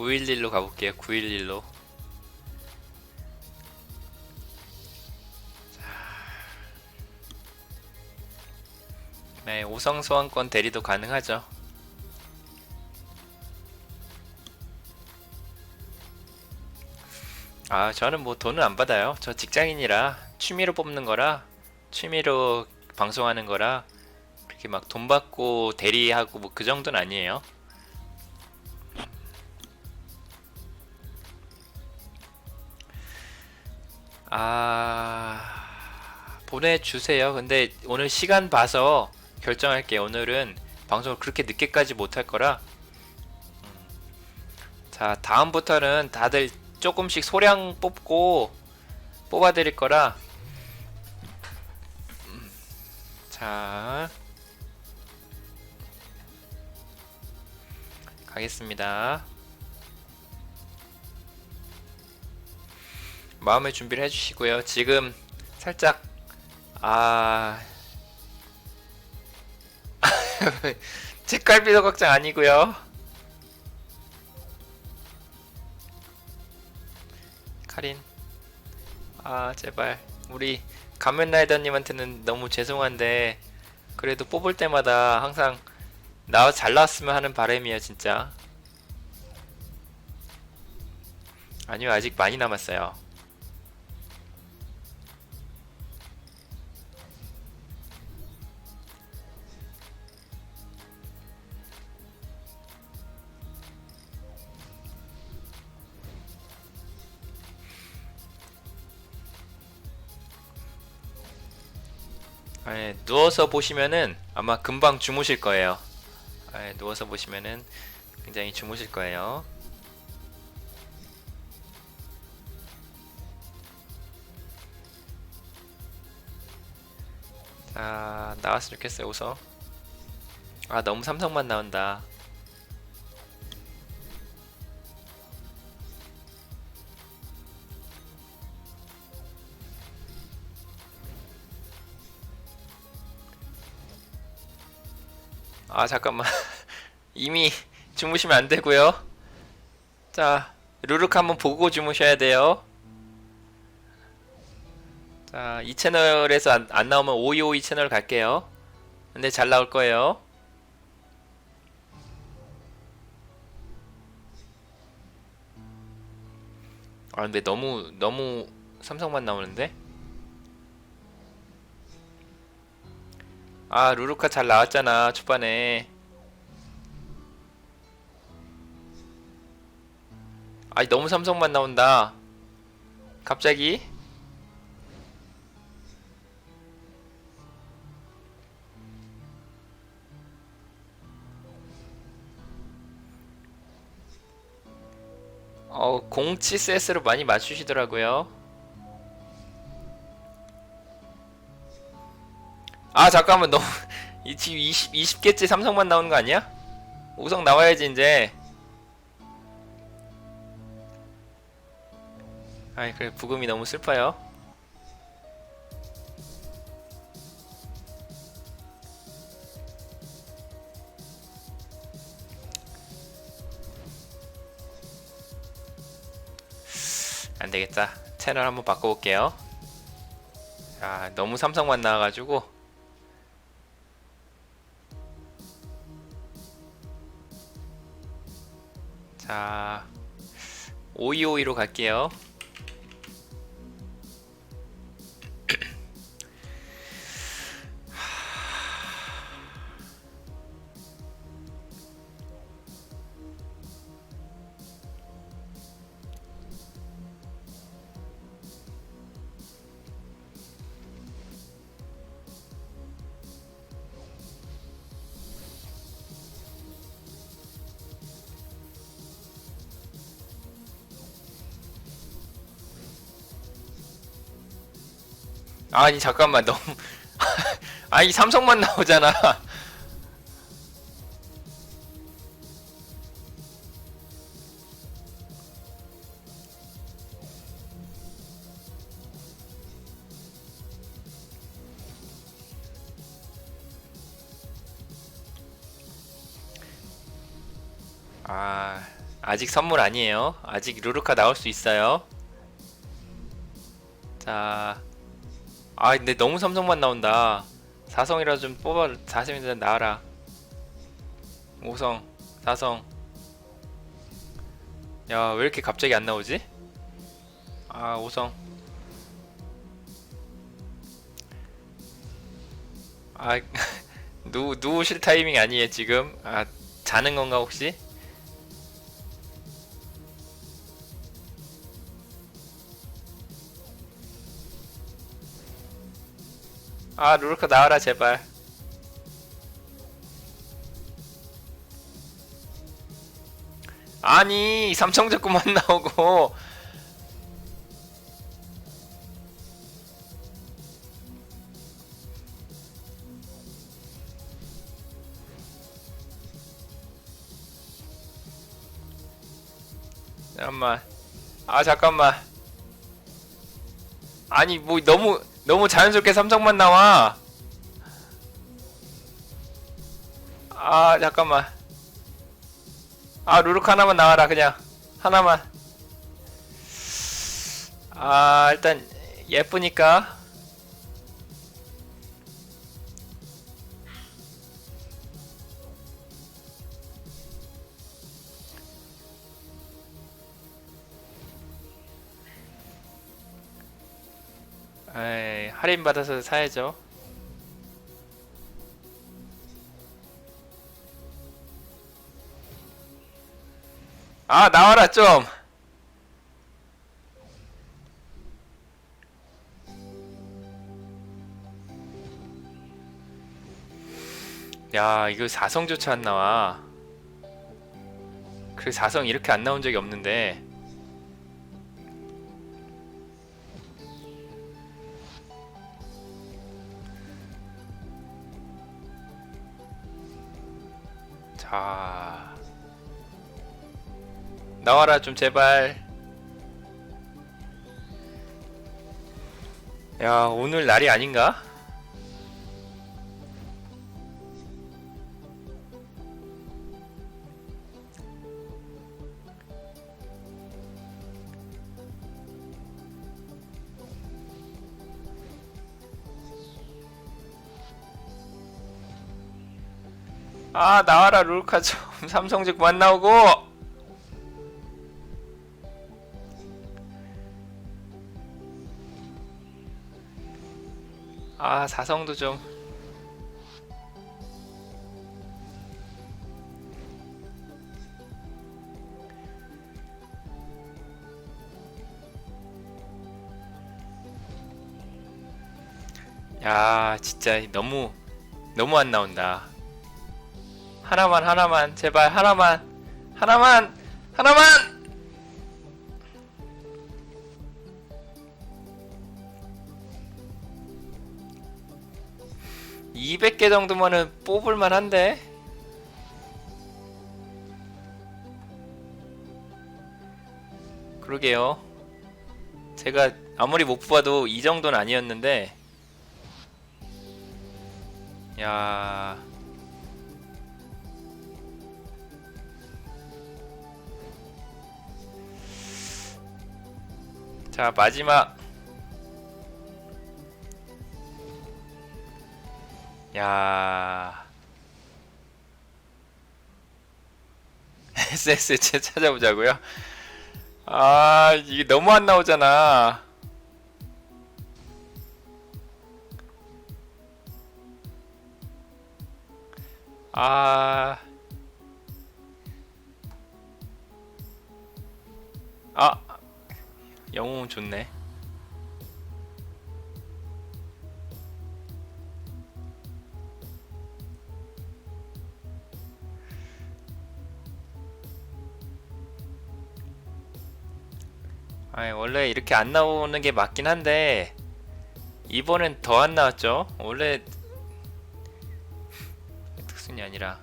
911로 가볼게요. 911로. 네, 오성 소환권 대리도 가능하죠. 아, 저는 뭐 돈은 안 받아요. 저 직장인이라 취미로 뽑는 거라 취미로 방송하는 거라 그렇게 막 돈 받고 대리하고 뭐 그 정도는 아니에요. 아 보내주세요. 근데 오늘 시간 봐서 결정할게요. 오늘은 방송을 그렇게 늦게까지 못할 거라. 음. 자 다음부터는 다들 조금씩 소량 뽑고 뽑아드릴 거라. 음. 자 가겠습니다. 마음의 준비를 해주시고요. 지금 살짝 아 책갈비도 걱정 아니고요. 카린 아 제발 우리 가면라이더님한테는 너무 죄송한데 그래도 뽑을 때마다 항상 나 잘 나왔으면 하는 바람이에요 진짜 아니요 아직 많이 남았어요 예, 누워서 보시면은 아마 금방 주무실 거예요. 예, 누워서 보시면은 굉장히 주무실 거예요. 자, 나왔으면 좋겠어요, 우선. 아, 너무 삼성만 나온다. 아 잠깐만. 이미 주무시면 안 되고요. 자 루룩 한번 보고 주무셔야 돼요. 자 이 채널에서 안, 안 나오면 5252 채널 갈게요. 근데 잘 나올 거예요. 아 근데 너무 너무 삼성만 나오는데 아 루루카 잘 나왔잖아 초반에. 아니 너무 삼성만 나온다. 갑자기? 어 공치 세스로 많이 맞추시더라고요 아 잠깐만 너무 이 지금 20, 20개째 삼성만 나오는 거 아니야? 우성 나와야지 이제. 아이 그래 부금이 너무 슬퍼요. 안되겠다. 채널 한번 바꿔볼게요. 아 너무 삼성만 나와가지고 자 5252로 갈게요 아니 잠깐만 너무 아니 삼성만 나오잖아 아 아직 선물 아니에요. 아직 루루카 나올 수 있어요. 자, 아 근데 너무 삼성만 나온다. 사성이라 좀 뽑아 사성이라 나와라. 오성, 사성. 야, 왜 이렇게 갑자기 안 나오지? 아, 오성. 아, 누 누우실 타이밍 아니에요 지금? 아, 자는 건가 혹시? 아, 루루카 나와라 제발. 아니, 삼성적구만 나오고. 잠깐만. 아, 잠깐만. 아니, 뭐 너무 너무 자연스럽게 삼성만 나와. 아, 잠깐만. 아, 루룩 하나만 나와라, 그냥. 하나만. 아, 일단 예쁘니까. 에이, 할인 받아서 사야죠. 아, 나와라 좀. 야, 이거 사성조차 안 나와. 그 사성 이렇게 안 나온 적이 없는데. 자 나와라 좀 제발 야 오늘 날이 아닌가? 아 나와라 룰카 좀 삼성직 그만 나오고. 아 사성도 좀. 야, 진짜 너무 너무 안 나온다. 하나만 하나만 제발 하나만 하나만 하나만! 200개 정도면은 뽑을만 한데? 그러게요. 제가 아무리 못 뽑아도 이 정도는 아니었는데. 야 자 마지막. 야. SS체 찾아보자고요? 아 이게 너무 안 나오잖아 아. 아, 영웅 좋네. 아, 원래 이렇게 안 나오는 게 맞긴 한데 이번엔 더 안 나왔죠. 원래 특순이 아니라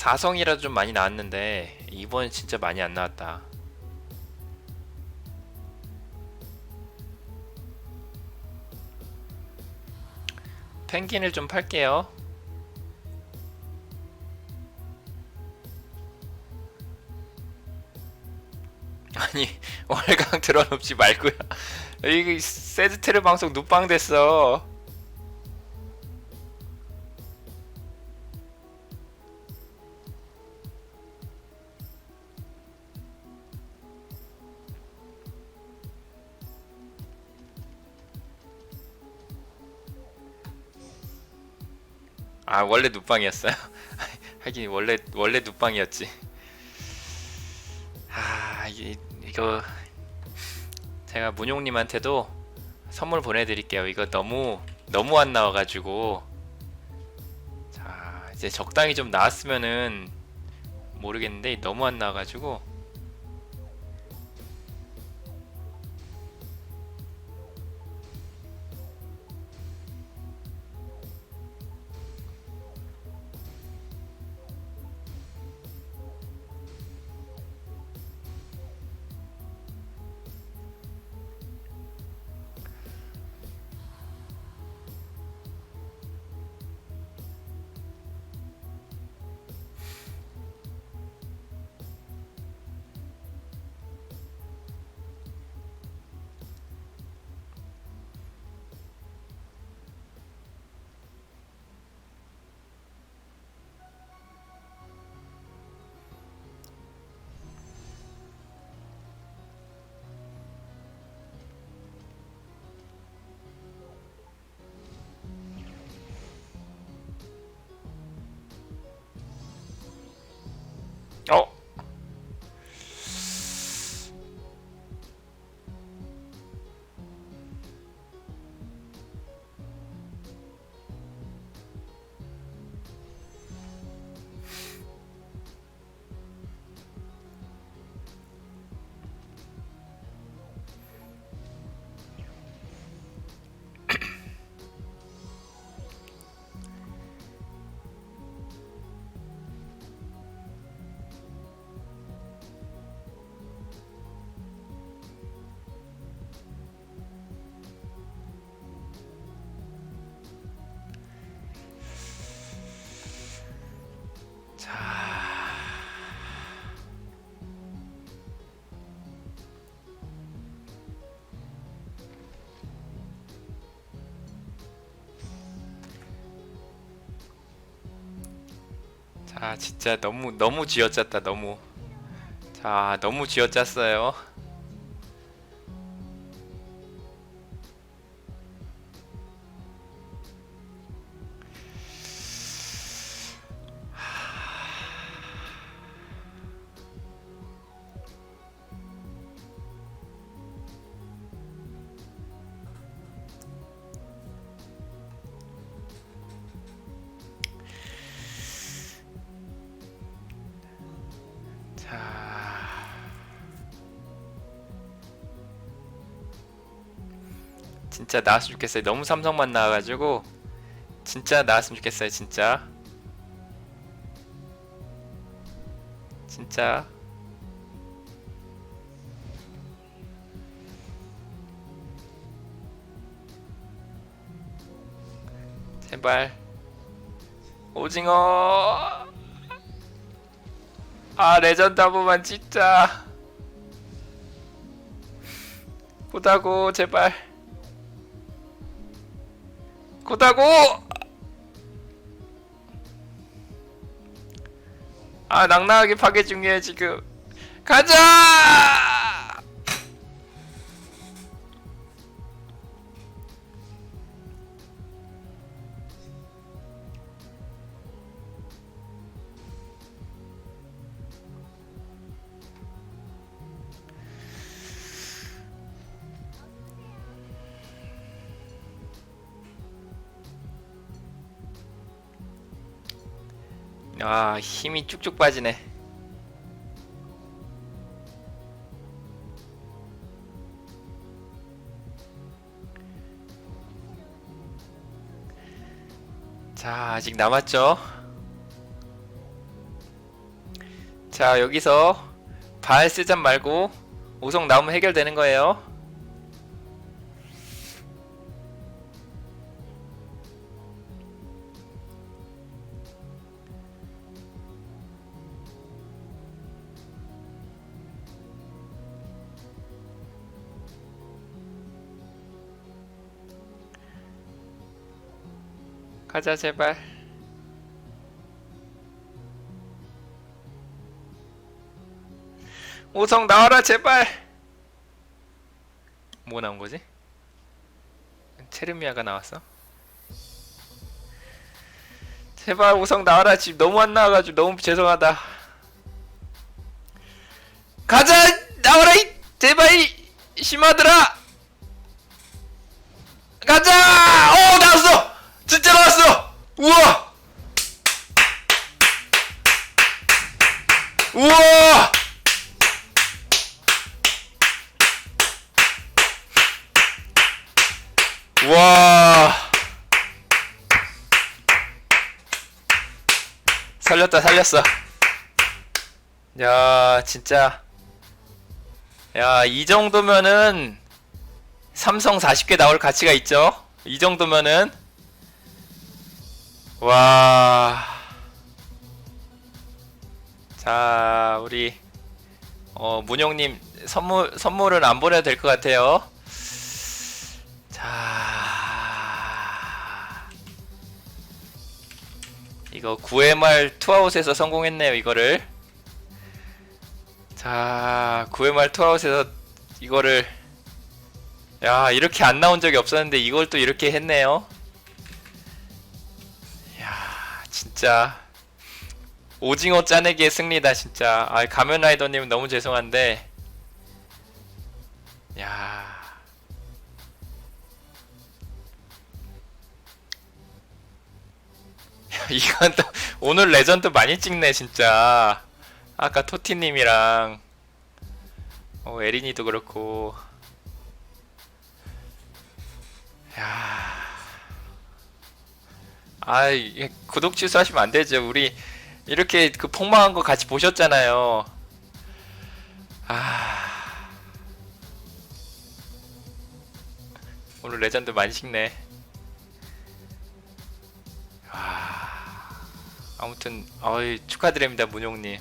4성이라도 좀 많이 나왔는데 이번엔 진짜 많이 안 나왔다. 펭귄을 좀 팔게요. 아니 월강 드러눕지 말고요. 이거 세드테르 방송 눕방 됐어. 아 원래 눕방이었어요? 하긴 원래 원래 눕방이었지. 아 이, 이거 제가 문용님한테도 선물 보내드릴게요. 이거 너무 너무 안 나와가지고 자 이제 적당히 좀 나왔으면은 모르겠는데 너무 안 나와가지고 어 자, 진짜 너무 너무 쥐어짰다. 너무. 자, 너무 쥐어짰어요. 진짜 나왔으면 좋겠어요. 너무 삼성만 나와가지고 진짜 나왔으면 좋겠어요. 진짜. 진짜. 제발. 오징어. 아 레전드 한 번만 진짜 고다고 제발 고다고! 아 낭낭하게 파괴 중이에 지금. 가자 아 힘이 쭉쭉 빠지네. 자 아직 남았죠? 자 여기서 발 쓰잔 말고 오성 나오면 해결되는 거예요 가자 제발. 오성 나와라 제발. 뭐 나온 거지? 체르미아가 나왔어? 제발 오성 나와라 지금 너무 안 나와가지고 너무 죄송하다. 가자 나와라 이 제발 이 심하더라. 살렸다 살렸어. 야 진짜 야 이 정도면은 삼성 40개 나올 가치가 있죠. 이 정도면은 와. 자, 우리 어, 문용님 선물 선물은 안 보내도 될 것 같아요. 이거 9회말 투아웃에서 성공했네요. 이거를. 자, 9회말 투아웃에서 이거를. 야 이렇게 안 나온 적이 없었는데 이걸 또 이렇게 했네요. 야 진짜. 오징어 짜내기의 승리다 진짜. 아 가면라이더님 너무 죄송한데. 야 이건 또 오늘 레전드 많이 찍네 진짜 아까 토티님이랑 어, 에린이도 그렇고 야. 아, 구독 취소하시면 안 되죠. 우리 이렇게 그 폭망한 거 같이 보셨잖아요. 아. 오늘 레전드 많이 찍네. 아무튼 어이 축하드립니다, 문용님.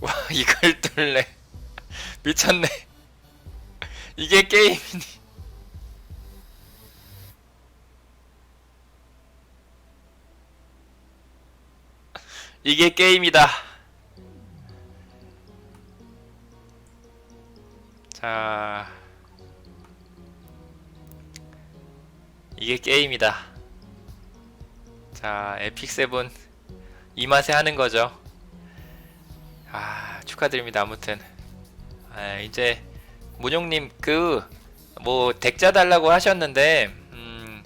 와 이걸 뚫네. 미쳤네. 이게 게임이니 이게 게임이다. 자 이게 게임이다. 자 에픽 세븐. 이 맛에 하는 거죠. 아 축하드립니다. 아무튼. 아, 이제 문용님 그 뭐 덱자 달라고 하셨는데 음,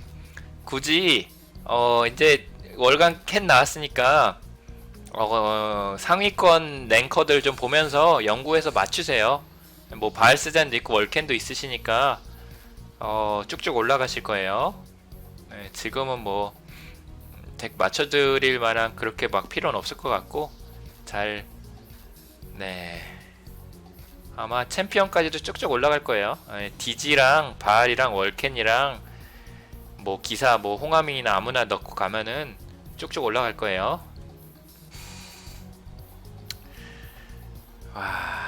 굳이 어 이제 월간 캔 나왔으니까 어, 상위권 랭커들 좀 보면서 연구해서 맞추세요 뭐 바알스잔도 있고 월캔도 있으시니까 어, 쭉쭉 올라가실 거예요 네, 지금은 뭐 덱 맞춰드릴 만한 그렇게 막 필요는 없을 것 같고 잘 네. 아마 챔피언까지도 쭉쭉 올라갈 거예요. 예, 디지랑 바알이랑 월켄이랑 뭐 기사 뭐 홍하민이나 아무나 넣고 가면은 쭉쭉 올라갈 거예요. 와.